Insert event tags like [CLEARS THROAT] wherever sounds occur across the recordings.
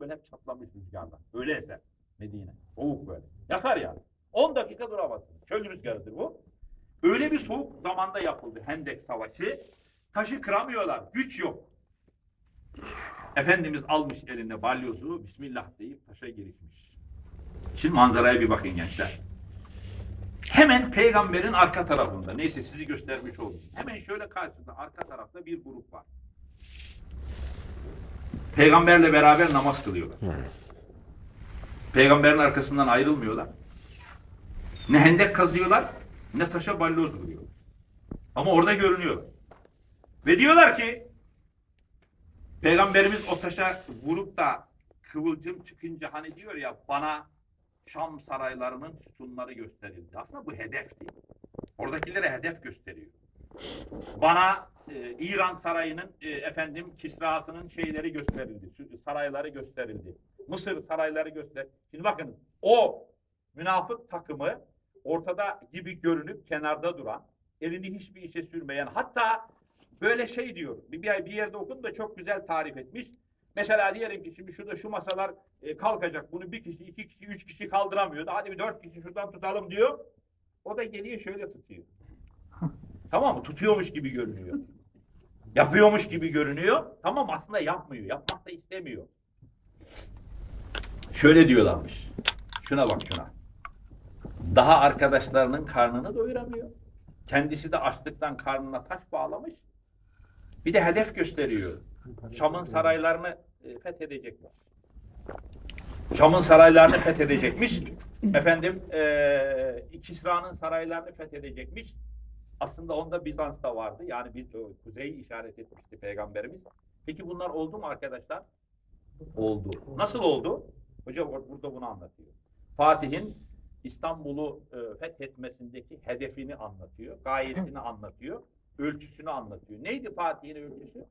böyle hep çatlamış rüzgarla. Öyle eser Medine. Soğuk böyle. Yakar yani. 10 dakika duramazsınız. Çöl rüzgarıdır bu. Öyle bir soğuk zamanda yapıldı Hendek Savaşı. Taşı kıramıyorlar. Güç yok. Efendimiz almış eline balyozu. Bismillah deyip taşa girişmiş. Şimdi manzaraya bir bakın gençler. Hemen peygamberin arka tarafında. Neyse sizi göstermiş oldum. Hemen şöyle karşısında arka tarafta bir grup var. Peygamberle beraber namaz kılıyorlar. Peygamberin arkasından ayrılmıyorlar. Ne hendek kazıyorlar ne taşa balyoz vuruyorlar. Ama orada görünüyor. Ve diyorlar ki Peygamberimiz o taşa vurup da kıvılcım çıkınca hani diyor ya bana Şam saraylarının sütunları gösterildi. Aslında bu hedefti. Oradakilere hedef gösteriyor. Bana e, İran sarayının e, efendim Kisra'sının şeyleri gösterildi. Sarayları gösterildi. Mısır sarayları göster. Şimdi bakın o münafık takımı ortada gibi görünüp kenarda duran, elini hiçbir işe sürmeyen hatta böyle şey diyor. Bir, bir yerde okudum da çok güzel tarif etmiş. Mesela diyelim ki şimdi şurada şu masalar e, kalkacak. Bunu bir kişi, iki kişi, üç kişi kaldıramıyordu. Hadi bir dört kişi şuradan tutalım diyor. O da geliyor şöyle tutuyor. [LAUGHS] tamam mı? Tutuyormuş gibi görünüyor. Yapıyormuş gibi görünüyor. Tamam aslında yapmıyor. Yapmak da istemiyor. Şöyle diyorlarmış. Şuna bak şuna. Daha arkadaşlarının karnını doyuramıyor. Kendisi de açlıktan karnına taş bağlamış. Bir de hedef gösteriyor. Şam'ın saraylarını e, fethedecekler. Şam'ın saraylarını fethedecekmiş. Efendim e, Kisra'nın saraylarını fethedecekmiş. Aslında onda Bizans'ta vardı. Yani biz kuzeyi işaret etmişti Peygamberimiz. Peki bunlar oldu mu arkadaşlar? Oldu. Nasıl oldu? Hocam or- burada bunu anlatıyor. Fatih'in İstanbul'u e, fethetmesindeki hedefini anlatıyor. Gayesini anlatıyor. Ölçüsünü anlatıyor. Neydi Fatih'in ölçüsü?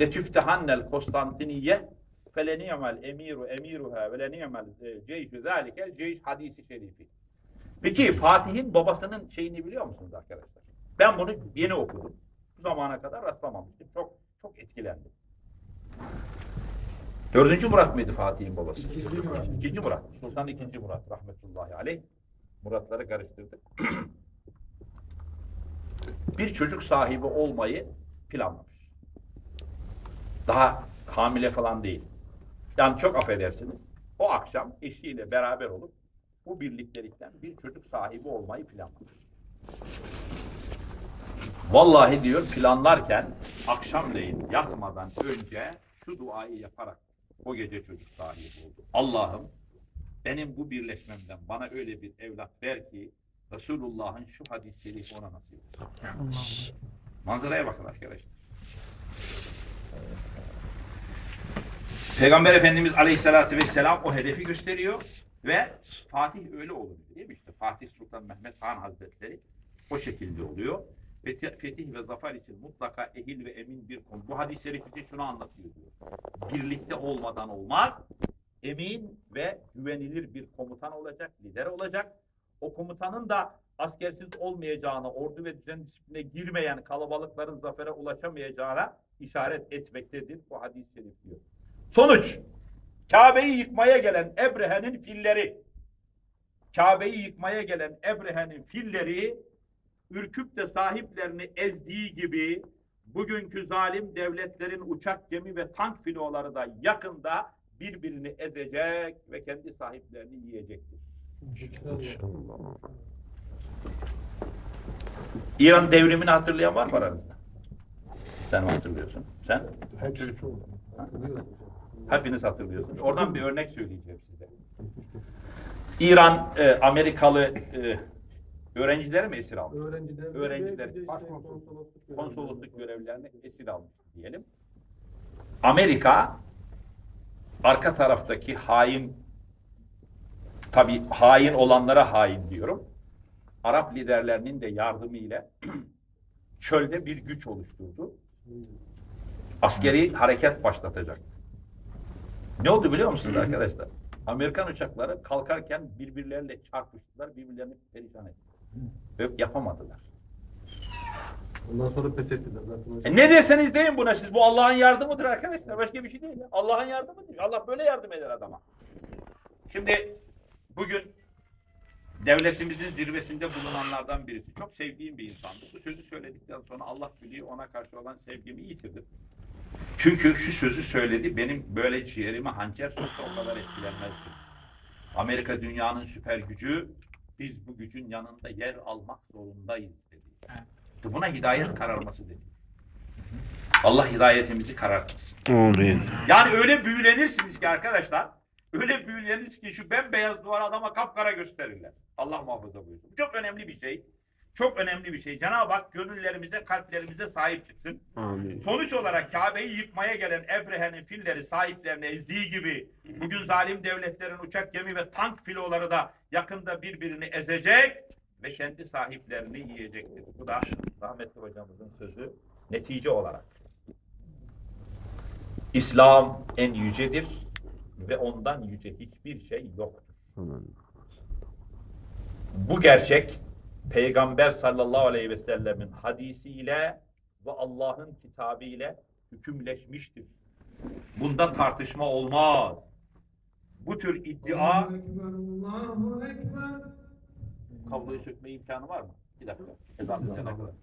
letüftehannel Konstantiniye feleni'mel emiru emiruha ve leni'mel e, ceyşü zâlikel ceyş hadisi şerifi. Peki Fatih'in babasının şeyini biliyor musunuz arkadaşlar? Ben bunu yeni okudum. Bu zamana kadar rastlamamıştım. Çok çok etkilendim. Dördüncü Murat mıydı Fatih'in babası? İkinci Murat. İkinci Murat. Sultan ikinci Murat rahmetullahi aleyh. Muratları karıştırdık. [CLEARS THROAT] bir çocuk sahibi olmayı planlamış. Daha hamile falan değil. Yani çok affedersiniz. O akşam eşiyle beraber olup bu birliktelikten bir çocuk sahibi olmayı planlamış. Vallahi diyor planlarken akşamleyin yatmadan önce şu duayı yaparak o gece çocuk sahibi oldu. Allah'ım benim bu birleşmemden bana öyle bir evlat ver ki Resulullah'ın şu hadis-i şerifi ona nasip olsun. Manzaraya bakın arkadaşlar. Peygamber Efendimiz Aleyhisselatü Vesselam o hedefi gösteriyor ve Fatih öyle oluyor değil mi? İşte Fatih Sultan Mehmet Han Hazretleri o şekilde oluyor. Fetih ve zafer için mutlaka ehil ve emin bir konu. Bu hadis-i şerif bize şunu anlatıyor diyor. Birlikte olmadan olmaz. Emin ve güvenilir bir komutan olacak, lider olacak. O komutanın da askersiz olmayacağına, ordu ve düzen disipline girmeyen kalabalıkların zafere ulaşamayacağına işaret etmektedir bu hadis-i şerif diyor. Sonuç, Kabe'yi yıkmaya gelen Ebrehe'nin filleri, Kabe'yi yıkmaya gelen Ebrehe'nin filleri, ürküp de sahiplerini ezdiği gibi, bugünkü zalim devletlerin uçak, gemi ve tank filoları da yakında birbirini ezecek ve kendi sahiplerini yiyecektir. İran devrimini hatırlayan var mı aranızda? Sen mi hatırlıyorsun? Sen? Hepsi çok. Hepiniz hatırlıyorsunuz. Oradan bir örnek söyleyeceğim size. İran e, Amerikalı e, öğrencileri mi esir almış? Öğrenciler. Öğrenciler. de Başkonsolosluk. konsolosluk Konsolosluk görevlilerini esir almış diyelim. Amerika arka taraftaki hain tabi hain olanlara hain diyorum. Arap liderlerinin de yardımıyla [CLEARS THROAT] çölde bir güç oluşturdu. Askeri hareket başlatacak. Ne oldu biliyor musunuz arkadaşlar? Amerikan uçakları kalkarken birbirleriyle çarpıştılar, birbirlerini perişan etti. Ve yapamadılar. Ondan sonra pes ettiler zaten hocam. E ne derseniz deyin buna siz. Bu Allah'ın yardımıdır arkadaşlar. Başka bir şey değil. ya. Allah'ın yardımıdır. Allah böyle yardım eder adama. Şimdi bugün devletimizin zirvesinde bulunanlardan birisi. Çok sevdiğim bir insandı. Bu sözü söyledikten sonra Allah biliyor ona karşı olan sevgimi yitirdim. Çünkü şu sözü söyledi. Benim böyle ciğerime hançer soksa o kadar etkilenmezdim. Amerika dünyanın süper gücü. Biz bu gücün yanında yer almak zorundayız dedi. İşte Buna hidayet kararması dedi. Allah hidayetimizi karartmasın. Amin. Yani öyle büyülenirsiniz ki arkadaşlar, öyle büyülenirsiniz ki şu bembeyaz duvar adama kapkara gösterirler. Allah muhafaza buyursun. Bu çok önemli bir şey. Çok önemli bir şey. Cenab-ı Hak gönüllerimize, kalplerimize sahip çıksın. Amin. Sonuç olarak Kabe'yi yıkmaya gelen Ebrehe'nin filleri sahiplerine ezdiği gibi bugün zalim devletlerin uçak, gemi ve tank filoları da yakında birbirini ezecek ve kendi sahiplerini yiyecektir. Bu da rahmetli hocamızın sözü netice olarak. İslam en yücedir ve ondan yüce hiçbir şey yoktur. Bu gerçek Peygamber sallallahu aleyhi ve sellemin hadisiyle ve Allah'ın kitabı ile hükümleşmiştir. Bunda tartışma olmaz. Bu tür iddia Allahu Ekber, Allahu Ekber. kabloyu sökme imkanı var mı? Bir dakika. Ezan bitene kadar.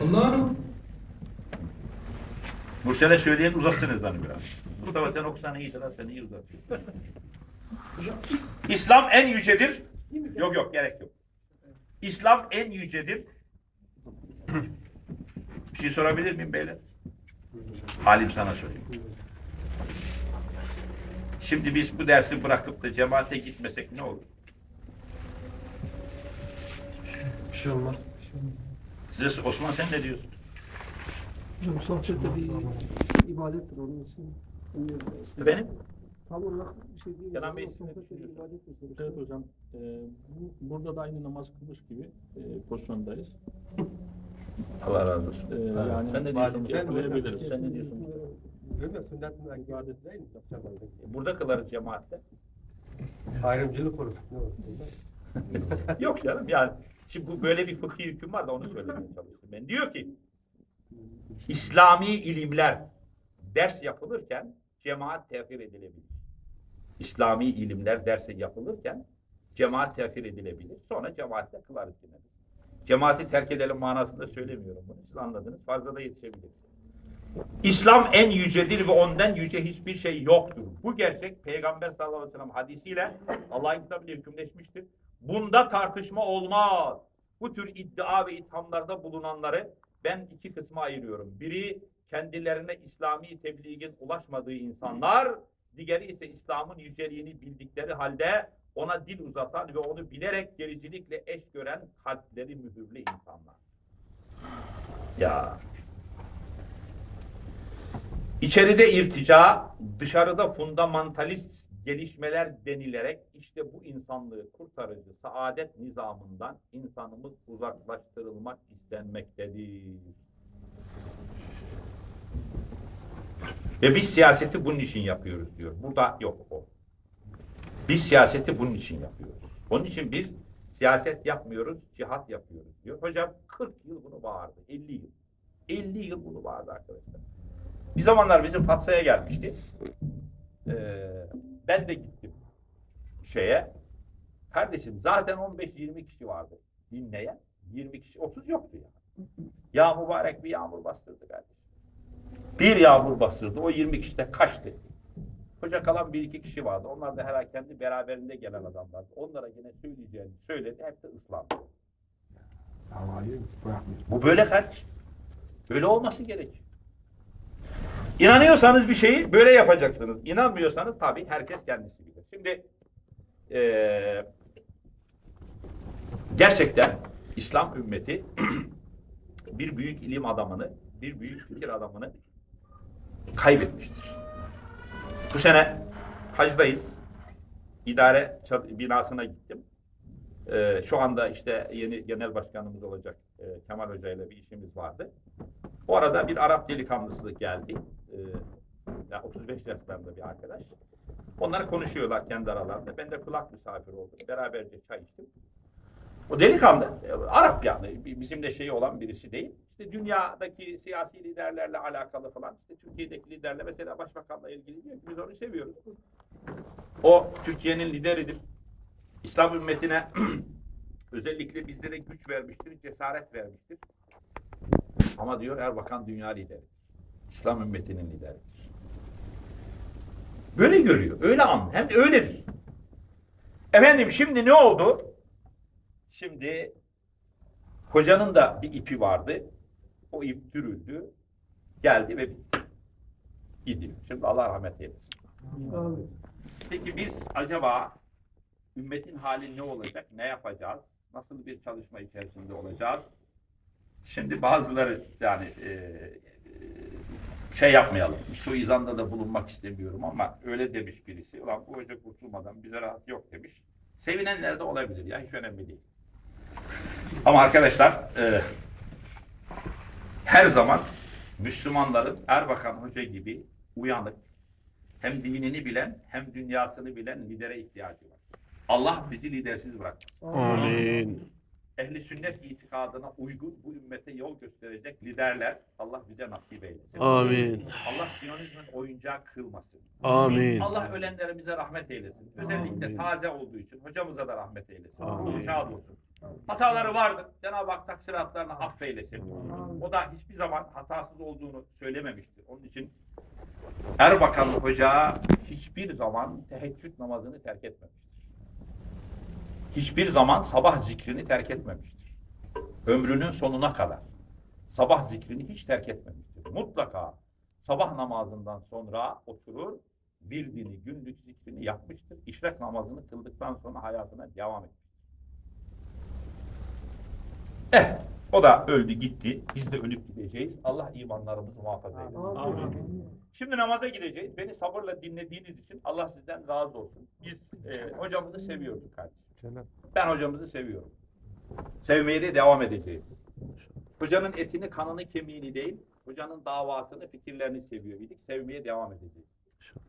Allahu Mursel'e söyleyen uzatsın ezanı biraz. Mustafa sen okusana iyi sen iyi uzat. İslam en yücedir. Yok yok gerek yok. İslam en yücedir. [CLEARS THROAT] Bir şey sorabilir miyim beyler? Halim sana sorayım. Şimdi biz bu dersi bırakıp da cemaate gitmesek ne olur? bir şey olmaz. Size Osman sen ne diyorsun? Hocam sohbet de bir ibadettir onun için. Efendim? Tam olarak bir şey değil. Kenan Bey, siz ne düşünüyorsunuz? Evet hocam. Ee, bu- burada da aynı namaz kılmış gibi e, pozisyondayız. Allah razı olsun. Ee, yani Sen ne diyorsun? Sen kılabiliriz. Sen ne diyorsun? Değil mi? Sünnet mi? İbadet değil mi? Yapacağım Burada kılarız cemaatte. Ayrımcılık olur? [LAUGHS] Yok canım yani şimdi bu böyle bir fıkhi hüküm var da onu söylemeye çalıştım ben. Diyor ki İslami ilimler ders yapılırken cemaat tehir edilebilir. İslami ilimler derse yapılırken cemaat tehir edilebilir. Sonra cemaatle kılarız yine. Cemaati terk edelim manasında söylemiyorum bunu. Siz anladınız. Fazla da yetişebilir. İslam en yücedir ve ondan yüce hiçbir şey yoktur. Bu gerçek Peygamber sallallahu aleyhi ve sellem hadisiyle Allah'ın kitabıyla hükümleşmiştir. Bunda tartışma olmaz. Bu tür iddia ve ithamlarda bulunanları ben iki kısma ayırıyorum. Biri kendilerine İslami tebliğin ulaşmadığı insanlar, diğeri ise İslam'ın yüceliğini bildikleri halde ona dil uzatan ve onu bilerek gericilikle eş gören kalpleri mühürlü insanlar. Ya İçeride irtica, dışarıda fundamentalist gelişmeler denilerek işte bu insanlığı kurtarıcı saadet nizamından insanımız uzaklaştırılmak istenmektedir. Ve biz siyaseti bunun için yapıyoruz diyor. Burada yok o. Biz siyaseti bunun için yapıyoruz. Onun için biz siyaset yapmıyoruz, cihat yapıyoruz diyor. Hocam 40 yıl bunu bağırdı, 50 yıl. 50 yıl bunu bağırdı arkadaşlar. Bir zamanlar bizim Fatsa'ya gelmişti. Ee, ben de gittim şeye. Kardeşim zaten 15-20 kişi vardı dinleyen. 20 kişi, 30 yoktu ya. Ya mübarek bir yağmur bastırdı kardeşim. Bir yağmur bastırdı. O 20 kişi de kaçtı. Hoca kalan bir iki kişi vardı. Onlar da herhalde kendi beraberinde gelen adamlardı. Onlara yine söyleyeceğini söyledi. Hep de ıslandı. Bırakmıyor. Bu böyle kardeşim. Böyle olması gerek. İnanıyorsanız bir şeyi böyle yapacaksınız. İnanmıyorsanız tabii herkes kendisi bilir. Şimdi eee, gerçekten İslam ümmeti [CLEARS THROAT] bir büyük ilim adamını, bir büyük fikir adamını kaybetmiştir. Bu sene hacdayız. İdare binasına gittim. Ee, şu anda işte yeni genel başkanımız olacak e, Kemal Hoca ile bir işimiz vardı. O arada bir Arap delikanlısı geldi. Ee, ya 35 yaşlarında bir arkadaş. Onlar konuşuyorlar kendi aralarında. Ben de kulak misafir oldum. Beraberce çay içtim. O delikanlı, e, Arap yani, bi- bizimle şeyi olan birisi değil. İşte dünyadaki siyasi liderlerle alakalı falan, işte Türkiye'deki liderle mesela başbakanla ilgili diyor ki biz onu seviyoruz. O Türkiye'nin lideridir. İslam ümmetine [CLEARS THROAT] özellikle bizlere güç vermiştir, cesaret vermiştir. Ama diyor Erbakan dünya lideri. İslam ümmetinin lideridir. Böyle görüyor, öyle anlıyor. Hem de öyledir. Efendim şimdi ne oldu? Şimdi hocanın da bir ipi vardı. O ip dürüldü. Geldi ve. Gidiyor. Şimdi Allah rahmet eylesin. Peki biz acaba ümmetin hali ne olacak? Ne yapacağız? Nasıl bir çalışma içerisinde olacağız? Şimdi bazıları yani e, e, şey yapmayalım. Suizanda da bulunmak istemiyorum ama öyle demiş birisi. Ulan bu hoca kurtulmadan bize rahat yok demiş. Sevinenler de olabilir ya hiç önemli değil. Ama arkadaşlar e, her zaman Müslümanların Erbakan Hoca gibi uyanık, hem dinini bilen hem dünyasını bilen lidere ihtiyacı var. Allah bizi lidersiz bırak. Amin. Ehli sünnet itikadına uygun bu ümmete yol gösterecek liderler Allah bize nasip eylesin. Amin. Allah Siyonizmin oyuncağı kılmasın. Amin. Allah ölenlerimize rahmet eylesin. Özellikle Amin. taze olduğu için hocamıza da rahmet eylesin. Amin. Ruhu şad olsun. Hataları vardır. Cenab-ı Hak taksiratlarını affeylesin. O da hiçbir zaman hatasız olduğunu söylememiştir. Onun için Erbakan Hoca hiçbir zaman teheccüd namazını terk etmemiştir. Hiçbir zaman sabah zikrini terk etmemiştir. Ömrünün sonuna kadar sabah zikrini hiç terk etmemiştir. Mutlaka sabah namazından sonra oturur, bir dini günlük zikrini yapmıştır. İşrak namazını kıldıktan sonra hayatına devam etmiştir. Eh, o da öldü gitti. Biz de ölüp gideceğiz. Allah imanlarımızı muhafaza eylesin. Amin. Şimdi namaza gideceğiz. Beni sabırla dinlediğiniz için Allah sizden razı olsun. Biz e, hocamızı seviyorduk kardeşim. Ben hocamızı seviyorum. Sevmeye de devam edeceğim. Hocanın etini, kanını, kemiğini değil, hocanın davasını, fikirlerini seviyor idik. Sevmeye devam edeceğiz.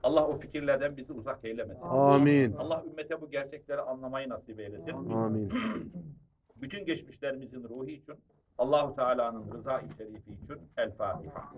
Allah o fikirlerden bizi uzak eylemesin. Amin. Allah ümmete bu gerçekleri anlamayı nasip eylesin. Amin. [CLEARS THROAT] Bütün geçmişlerimizin ruhu için, Allahu Teala'nın rıza-i şerifi için El Fatiha.